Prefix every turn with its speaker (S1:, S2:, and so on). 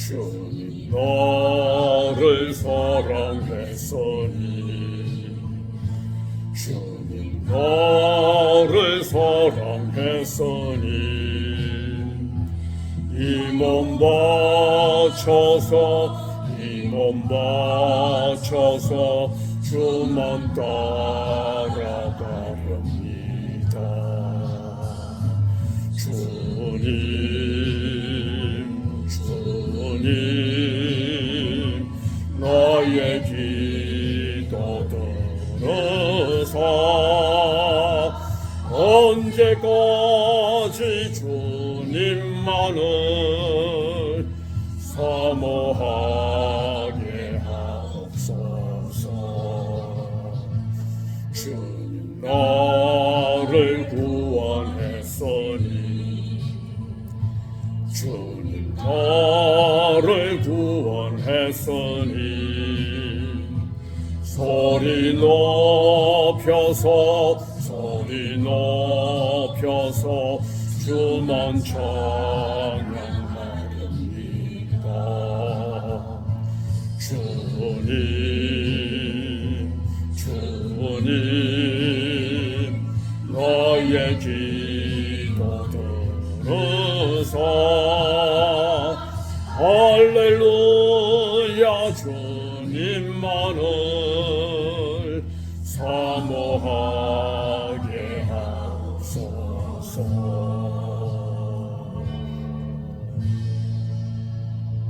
S1: 주님 너를 사랑했으니. 주님 너를 사랑했으니. 이 몸 바쳐서 이 몸 바쳐서 주만 따라가렵니다. 주님 주님 나의 기도 들으사 언제까지 주님만을 사모하게 하옵소서? 주님 나를 구원했으니 주님 나 를 구원했으니 소리 높여서 소리 높여서 주만 찬양하렵니다. 주님 주님 나의 기도 들으사 할렐루야 주님만을 사모하게 하소서.